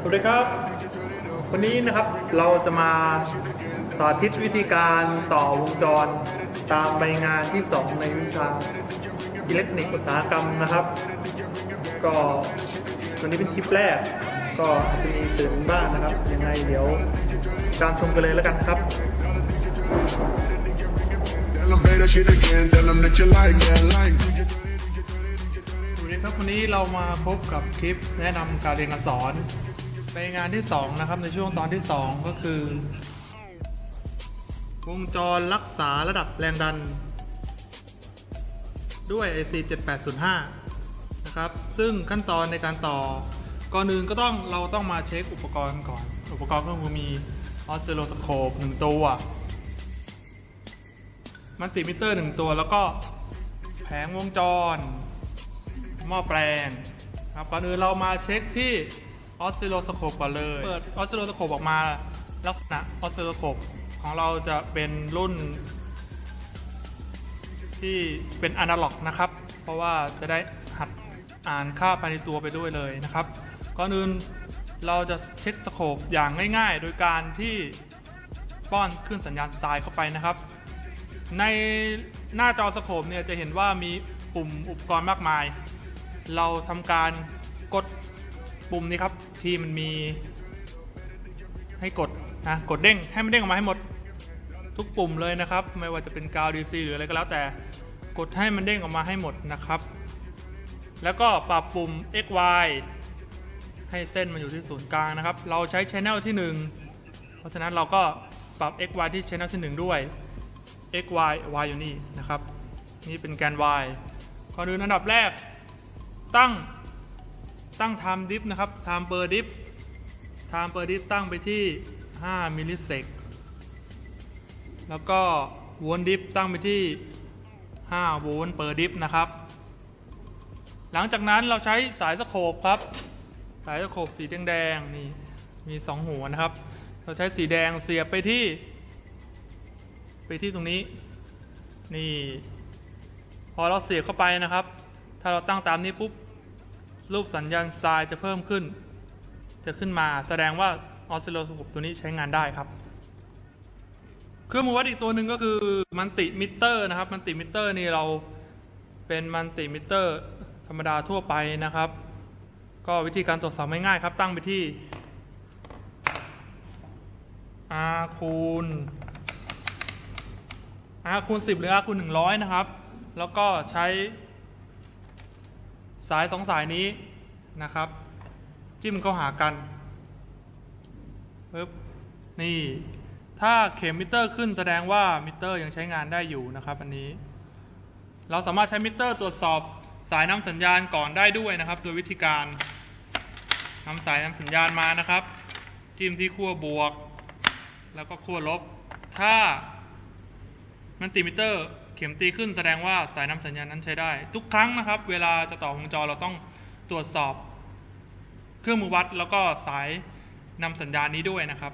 สวัสดีครับ วันนี้นะครับเราจะมาสาธิตวิธีการต่อวงจรตามใบงานที่ 2 ในวิชาอิเล็กทรอนิกส์อุตสาหกรรมนะครับ ก็วันนี้เป็นคลิปแรก ก็อาจจะมีตื่นบ้างนะครับ ยังไงเดี๋ยวตามชมกันเลยแล้วกันครับ Tell them that you like that line. ครับวันนี้เรามาพบกับคลิปแนะนำการเรียนการสอนในงานที่ 2 นะครับในช่วงตอนที่ 2 ก็คือ วงจรรักษาระดับแรงดัน ด้วย IC 7805 นะครับ ซึ่งขั้นตอนในการต่อก่อนอื่นก็ต้องเราต้องมาเช็คอุปกรณ์ก่อน อุปกรณ์ก็คือมีออสซิลโลสโคปหนึ่งตัวมัลติมิเตอร์หนึ่งตัวแล้วก็แผงวงจร หม้อแปลงครับก่อนอื่นเรามาเช็คที่ออสซิลโลสโคปก่อนเลยเปิดออสซิลโลสโคปออกมาลักษณะออสซิลโลสโคปของเราจะเป็นรุ่น ที่เป็นอนาล็อกนะครับ เพราะว่าจะได้หัดอ่านค่าภายในตัวไปด้วยเลยนะครับก่อนอื่นเราจะเช็คสโคปอย่างง่ายๆ โดยการที่ป้อนขึ้นสัญญาณทรายเข้าไปนะครับ ในหน้าจอสโคปเนี่ยจะเห็นว่ามีปุ่มอุปกรณ์มากมาย เราทำการกดปุ่มนี้ครับที่มันมีให้กดนะกดเด้งให้มันเด้งออกมาให้หมดทุกปุ่มเลยนะครับ ไม่ว่าจะเป็นกาว DC หรืออะไรก็แล้วแต่กดให้มันเด้งออกมาให้หมดนะครับ แล้วก็ปรับปุ่ม X Y ให้เส้นมันอยู่ที่ศูนย์กลางนะครับ เราใช้ Channel ที่ 1 เพราะฉะนั้นเราก็ปรับ X Y ที่ Channel ที่ 1 ด้วย x y y อยู่นี่นะครับ นี่เป็นแกน y ก่อนอื่นอันดับแรก ตั้งตั้ง time diff นะครับ time per diff time per diff ตั้งไปที่ 5 มิลลิเซกแล้วก็ volt diff ตั้งไปที่ 5 โวลต์ per diff นะครับ หลังจากนั้นเราใช้สายสโคปครับ สายสโคปสีแดงๆนี่มี 2 หัวนะครับ เราใช้สีแดงเสียบไปที่ ไปที่ตรงนี้ นี่ พอเราเสียบเข้าไปนะครับ ถ้าเราตั้งตามนี้ปุ๊บ รูปสัญญาณทรายจะเพิ่มขึ้น จะขึ้นมาแสดงว่าออสซิลโลสโคปตัวนี้ใช้งานได้ครับ เครื่องมือวัดอีกตัวหนึ่งก็คือมันติมิเตอร์นะครับ มันติมิเตอร์นี่เราเป็นมันติมิเตอร์ธรรมดาทั่วไปนะครับ ก็วิธีการตรวจสอบง่ายๆครับ ตั้งไปที่ R คูณ R คูณ10 หรือ R คูณ100 นะครับ แล้วก็ใช้ สายสองสายนี้นะครับ จิ้มเข้าหากันปึ๊บนี่ถ้าเข็มมิเตอร์ขึ้นแสดงว่ามิเตอร์ยังใช้งานได้อยู่นะครับอันนี้ เราสามารถใช้มิเตอร์ตรวจสอบสายนำสัญญาณก่อนได้ด้วยนะครับ โดยวิธีการนำสายนำสัญญาณมานะครับ จิ้มที่ขั้วบวก แล้วก็ขั้วลบ ถ้ามันติมิเตอร์ เข็มตีขึ้นแสดงว่าสายนำสัญญาณนั้นใช้ได้ ทุกครั้งนะครับ เวลาจะต่อวงจรเราต้องตรวจสอบเครื่องมือวัด แล้วก็สายนำสัญญาณนี้ด้วยนะครับ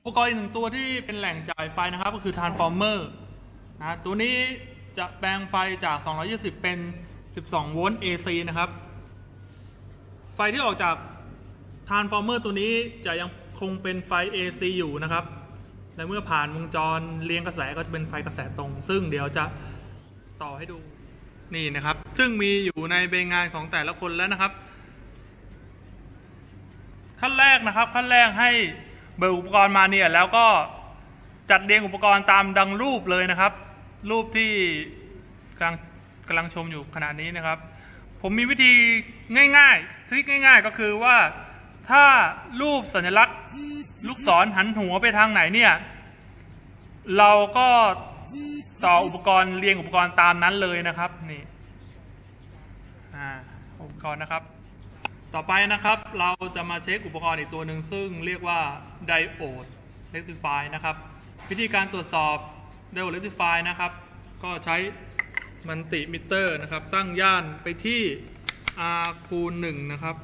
อุปกรณ์อีกหนึ่งตัวที่เป็นแหล่งจ่ายไฟนะครับ ก็คือ transformer นะตัวนี้จะแปลงไฟจาก 220 เป็น 12 โวลต์ AC นะครับ ไฟที่ออกจาก transformer ตัวนี้จะยังคงเป็นไฟ AC อยู่นะครับ และเมื่อผ่านวงจรเลี้ยงกระแสก็จะเป็นไฟกระแสตรง ซึ่งเดี๋ยวจะต่อให้ดูนี่นะครับ ซึ่งมีอยู่ในใบงานของแต่ละคนแล้วนะครับ ขั้นแรกนะครับ ขั้นแรกให้เบิกอุปกรณ์มาเนี่ยแล้วก็จัดเรียงอุปกรณ์ตามดังรูปเลยนะครับ รูปที่กำลังกำลังชมอยู่ขณะนี้นะครับ ผมมีวิธีง่ายๆทริคง่าย ๆ ก็คือว่าถ้ารูปสัญลักษณ์ ลูกศรหันหัวไปทางไหนเนี่ย เราก็ต่ออุปกรณ์เรียงอุปกรณ์ตามนั้นเลยนะครับนี่อุปกรณ์นะครับ ต่อไปนะครับเราจะมาเช็คอุปกรณ์อีกตัวหนึ่งซึ่งเรียกว่าไดโอดเ e ก t ิฟายนะครับ วิธีการตรวจสอบไดโอดเ e ก t ิฟายนะครับ ก็ใช้มันติมิเตอร์นะครับ ตั้งย่านไปที่ R คูณ1นะครับ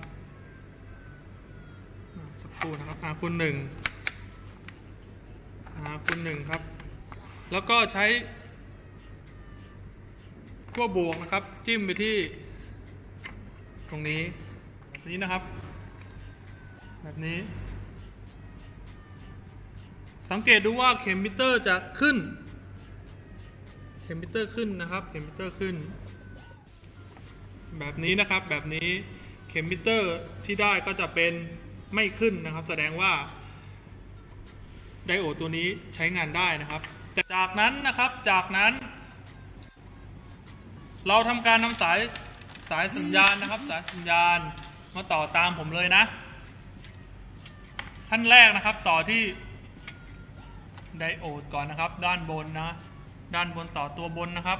คู่นะครับ R คูณ1 R คูณ1ครับ แล้วก็ใช้ขั้วบวกนะครับ จิ้มไปที่ตรงนี้แบบนี้นะครับ แบบนี้ สังเกตดูว่าเข็มมิเตอร์จะขึ้น เข็มมิเตอร์ขึ้นนะครับ เข็มมิเตอร์ขึ้น แบบนี้นะครับแบบนี้เข็มมิเตอร์ที่ได้ก็จะเป็น ไม่ขึ้นนะครับ แสดงว่าไดโอดตัวนี้ใช้งานได้นะครับแต่จากนั้นนะครับจากนั้น เราทำการนำสายสายสัญญาณนะครับ สายสัญญาณมาต่อตามผมเลยนะ ขั้นแรกนะครับต่อที่ไดโอดก่อนนะครับ ด้านบนนะ ด้านบนต่อตัวบนนะครับ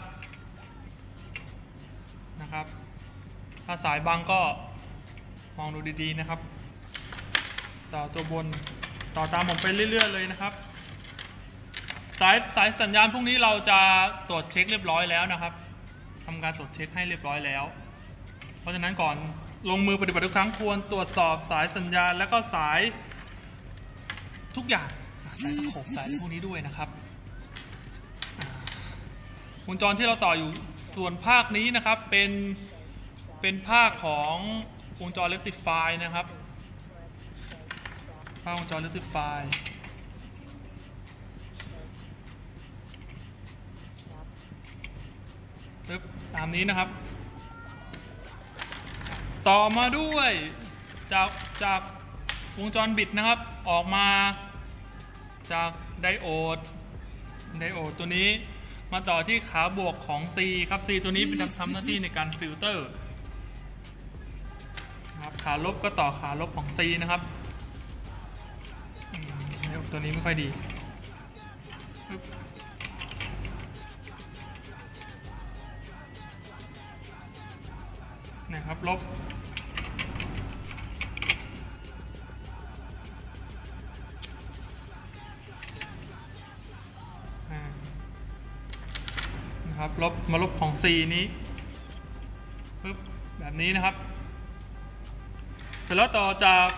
นะครับ ถ้าสายบางก็มองดูดีๆนะครับ ต่อตัวบนต่อตามผมไปเรื่อย ๆ เลยนะครับ สายสายสัญญาณพวกนี้เราจะตรวจเช็คเรียบร้อยแล้วนะครับทำการตรวจเช็คให้เรียบร้อยแล้ว เพราะฉะนั้นก่อนลงมือปฏิบัติทุกครั้งควรตรวจสอบสายสัญญาณและก็สายทุกอย่างสายตะขบสายพวกนี้ด้วยนะครับวงจรที่เราต่ออยู่ส่วนภาคนี้นะครับเป็นเป็นภาคของวงจร rectify นะครับ ภาพวงจร rectify ปึ๊บตามนี้นะครับ ต่อมาด้วยจากจากวงจรบิดนะครับออกมาจากไดโอดไดโอดตัวนี้มาต่อที่ขาบวกของ C ครับ C ตัวนี้เป็นทำหน้าที่ในการฟิลเตอร์ครับขาลบก็ต่อขาลบของ C นะครับ ตัวนี้ไม่ค่อยดีนะครับลบนะครับลบมาลบของ C นี้ปึ๊บแบบนี้นะครับ เสร็จแล้วต่อจาก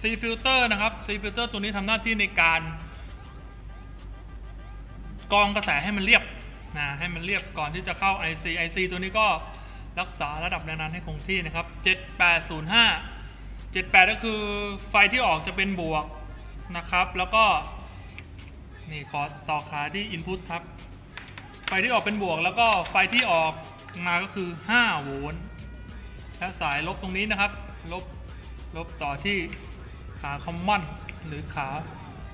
C filter นะครับ C filter ตัวนี้ทำหน้าที่ในการกรองกระแสให้มันเรียบนะให้มันเรียบก่อนที่จะเข้า IC IC ตัวนี้ก็รักษาระดับแรงดันให้คงที่นะครับ 7805 78 ก็คือไฟที่ออกจะเป็นบวกนะครับ แล้วก็นี่ขอต่อขาที่ input ครับ ไฟที่ออกเป็นบวก แล้วก็ไฟที่ออกมาก็คือ 5 โวลต์และสายลบตรงนี้นะครับ ลบลบต่อที่ ขาคอมมอนหรือขา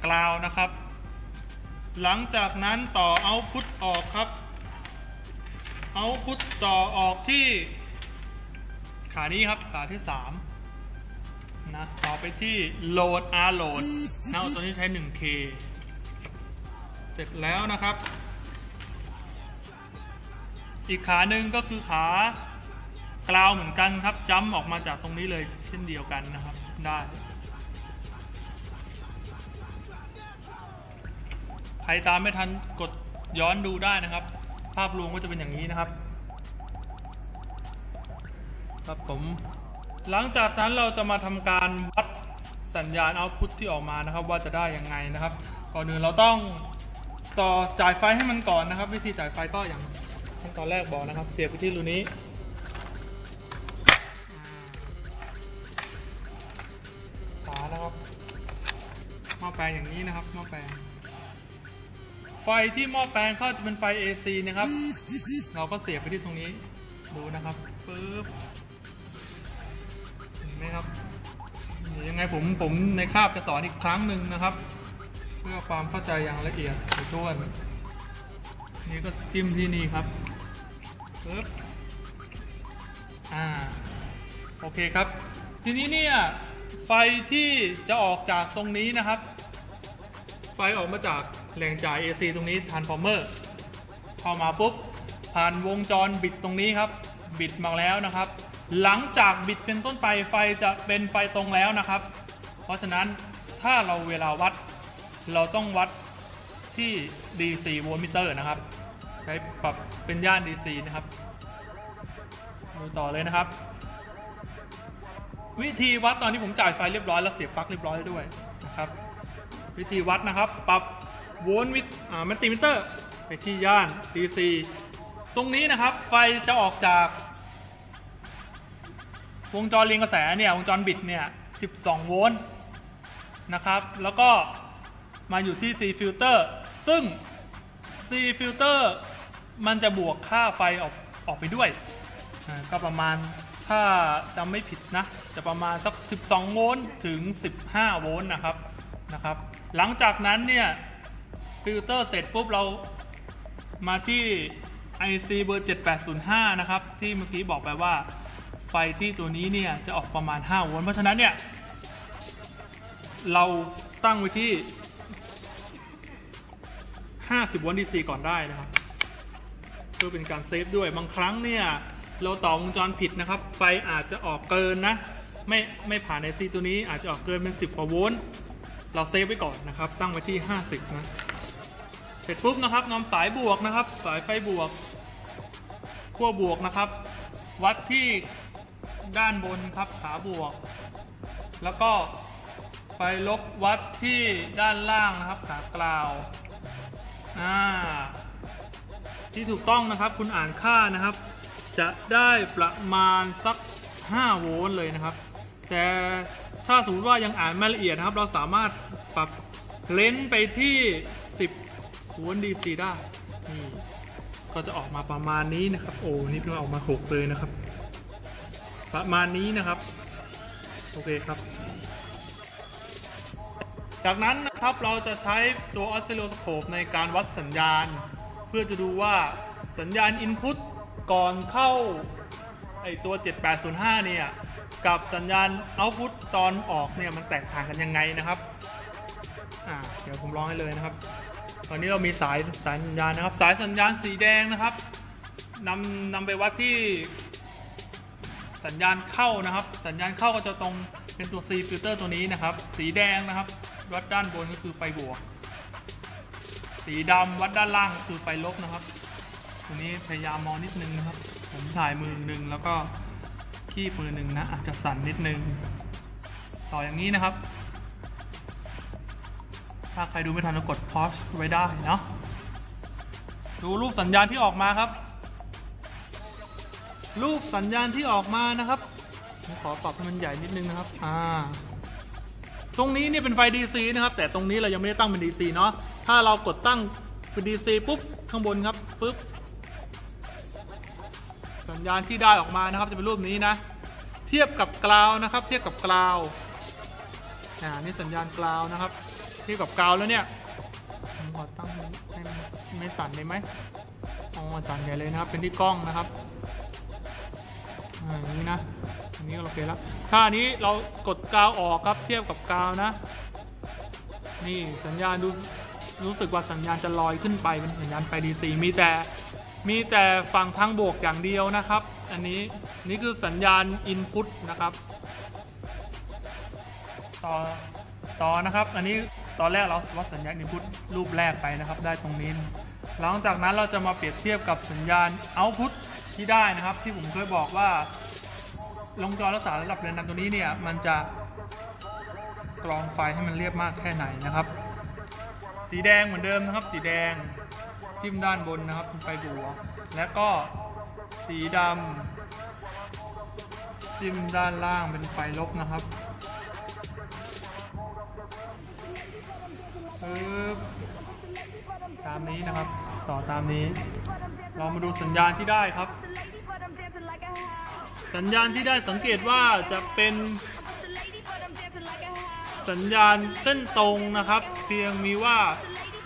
กราวนะครับ หลังจากนั้นต่อเอาพุทออกครับ เอาพุทต่อออกที่ขานี้ครับขาที่3นะต่อไปที่โหลด R โหลดนะเอาตัวนี้ใช้ 1K เสร็จแล้วนะครับ อีกขาหนึ่งก็คือขากราวเหมือนกันครับจัมออกมาจากตรงนี้เลยเช่นเดียวกันนะครับได้ ใครตามไม่ทันกดย้อนดูได้นะครับ ภาพรวมก็จะเป็นอย่างนี้นะครับ ครับผม หลังจากนั้นเราจะมาทำการวัดสัญญาณเอาพุทที่ออกมานะครับ ว่าจะได้ยังไงนะครับก่อนอื่นเราต้องต่อจ่ายไฟให้มันก่อนนะครับ วิธีจ่ายไฟก็อย่างขั้นตอนแรกบอกนะครับ เสียบไปที่รูนี้ฝานะครับหม้อแปลงอย่างนี้นะครับหม้อแปลง ไฟที่หม้อแปลงเข้าจะเป็นไฟ AC นะครับ เราก็เสียบไปที่ตรงนี้ ดูนะครับปึ๊บเห็นไหมครับยังไงผมผมในคาบจะสอนอีกครั้งหนึ่งนะครับ เพื่อความเข้าใจอย่างละเอียดในถ้วน นี่ก็จิ้มที่นี่ครับปึ๊บอ่าโอเคครับ ทีนี้เนี่ยไฟที่จะออกจากตรงนี้นะครับ ไฟออกมาจาก แหล่งจ่าย AC ตรงนี้ transformer เข้ามาปุ๊บ ผ่านวงจรบิดตรงนี้ครับ บิดมาแล้วนะครับ หลังจากบิดเป็นต้นไปไฟจะเป็นไฟตรงแล้วนะครับ เพราะฉะนั้นถ้าเราเวลาวัด เราต้องวัดที่ DC โวลต์มิเตอร์นะครับ ใช้ปรับเป็นย่าน DC นะครับดูต่อเลยนะครับ วิธีวัดตอนนี้ผมจ่ายไฟเรียบร้อยแล้วเสียบปลั๊กเรียบร้อยด้วยนะครับ วิธีวัดนะครับ ปรับ โวลต์มิอ่ามัลติมิเตอร์ไปที่ย่าน DC ตรงนี้นะครับไฟจะออกจาก วงจรเรียงกระแสเนี่ย วงจรบิดเนี่ย 12 โวลต์นะครับ แล้วก็มาอยู่ที่ C filter ซึ่ง C filter มันจะบวกค่าไฟออกออกไปด้วย ก็ประมาณถ้าจำไม่ผิดนะ จะประมาณสัก 12 โวลต์ถึง 15 โวลต์นะครับนะครับ หลังจากนั้นเนี่ย ฟิลเตอร์เสร็จปุ๊บเรามาที่ IC เบอร์ 7805 นะครับ ที่เมื่อกี้บอกไปว่าไฟที่ตัวนี้เนี่ย จะออกประมาณ 5 โวลต์เพราะฉะนั้นเนี่ย เราตั้งไว้ที่ 50 โวลต์ DC ก่อนได้นะครับ เพื่อเป็นการเซฟด้วยบางครั้งเนี่ย เราต่อวงจรผิดนะครับ ไฟอาจจะออกเกินนะ ไม่ไม่ผ่านในซีตัวนี้อาจจะออกเกินเป็น 10 กว่าโวลต์เราเซฟไว้ก่อนนะครับ ตั้งไว้ที่ 50 นะ เสร็จปุ๊บนะครับนำสายบวกนะครับ สายไฟบวกขั้วบวกนะครับ วัดที่ด้านบนครับขาบวก แล้วก็ไฟลบวัดที่ด้านล่างนะครับ ขากล่าวอ่าที่ถูกต้องนะครับคุณอ่านค่านะครับ จะได้ประมาณสัก 5 โวลต์เลยนะครับ แต่ถ้าสมมติว่ายังอ่านไม่ละเอียดนะครับ เราสามารถปรับเลนส์ไปที่ 10โวลต์ DC ได้นี่ก็จะออกมาประมาณนี้นะครับ โอ้นี่เพิ่งออกมา6เลยนะครับ ประมาณนี้นะครับ โอเคครับ จากนั้นนะครับเราจะใช้ตัวออสซิลโลสโคปในการวัดสัญญาณ เพื่อจะดูว่าสัญญาณ Input ก่อนเข้าไอตัว 7805 เนี่ย กับสัญญาณ Output ตอนออกเนี่ย มันแตกต่างกันยังไงนะครับ อ่า เดี๋ยวผมลองให้เลยนะครับ ตอนนี้เรามีสายสายสัญญาณนะครับ สายสัญญาณสีแดงนะครับนำนำไปวัดที่ สัญญาณเข้านะครับ สัญญาณเข้าก็จะตรงเป็นตัว C filter ตัวนี้นะครับ สีแดงนะครับ วัดด้านบนก็คือไฟบวก สีดำวัดด้านล่างคือไฟลบนะครับตัวนี้พยายามมองนิดนึงนะครับ ผมถ่ายมือหนึ่งแล้วก็ขี้มือหนึ่งนะอาจจะสั่นนิดนึง ต่ออย่างนี้นะครับ ถ้าใครดูไม่ทันก็กด pause ไว้ได้เนาะดูรูปสัญญาณที่ออกมาครับ รูปสัญญาณที่ออกมานะครับผมขอปรับให้มันใหญ่นิดนึงนะครับ อ่า ตรงนี้เนี่ยเป็นไฟ DC นะครับ แต่ตรงนี้เรายังไม่ได้ตั้งเป็น DC เนาะ ถ้าเรากดตั้งเป็น DC ปุ๊บ ข้างบนครับปุ๊บ สัญญาณที่ได้ออกมานะครับ จะเป็นรูปนี้นะ เทียบกับกราวนะครับ เทียบกับกราว อ่า นี่สัญญาณกราวนะครับ เทียบกับกาวแล้วเนี่ยผมขอตั้งให้ไม่สั่นได้ไหมอ๋อสั่นใหญ่เลยนะครับ เป็นที่กล้องนะครับอ่าอย่างนี้นะอันนี้ก็โอเคแล้ว ถ้านี้เรากดกาวออกครับเทียบกับกาวนะ นี่สัญญาณดูรู้สึกว่าสัญญาณจะลอยขึ้นไปเป็นสัญญาณไฟ DC มีแต่มีแต่ฝั่งทางบวกอย่างเดียวนะครับ อันนี้นี่คือสัญญาณ Input นะครับ ต่อต่อนะครับ อันนี้ ตอนแรกเราวัดสัญญาณ Input รูปแรกไปนะครับ ได้ตรงนี้ หลังจากนั้นเราจะมาเปรียบเทียบกับสัญญาณ Output ที่ได้นะครับ ที่ผมเคยบอกว่าลงจอรักษาระดับแรงดันตัวนี้เนี่ยมันจะกรองไฟให้มันเรียบมากแค่ไหนนะครับ สีแดงเหมือนเดิมนะครับ สีแดงจิ้มด้านบนนะครับเป็นไฟบวกและก็สีดำจิ้มด้านล่างเป็นไฟลบนะครับ ปึ๊บตามนี้นะครับ ต่อตามนี้ เรามาดูสัญญาณที่ได้ครับ สัญญาณที่ได้สังเกตว่าจะเป็นสัญญาณเส้นตรงนะครับ เพียงมีว่า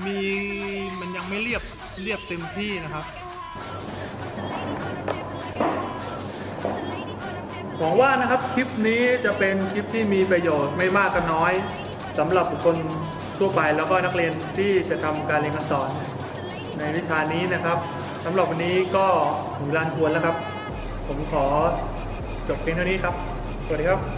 มีมันยังไม่เรียบเรียบเต็มที่นะครับหวังว่านะครับคลิปนี้จะเป็นคลิปที่มีประโยชน์ไม่มากก็น้อยสำหรับบุคคล ทั่วไปแล้วก็นักเรียนที่จะทำการเรียนการสอน ในวิชานี้นะครับสำหรับวันนี้ก็ถึงลานควรแล้วครับ ผมขอจบเพียงเท่านี้ครับ สวัสดีครับ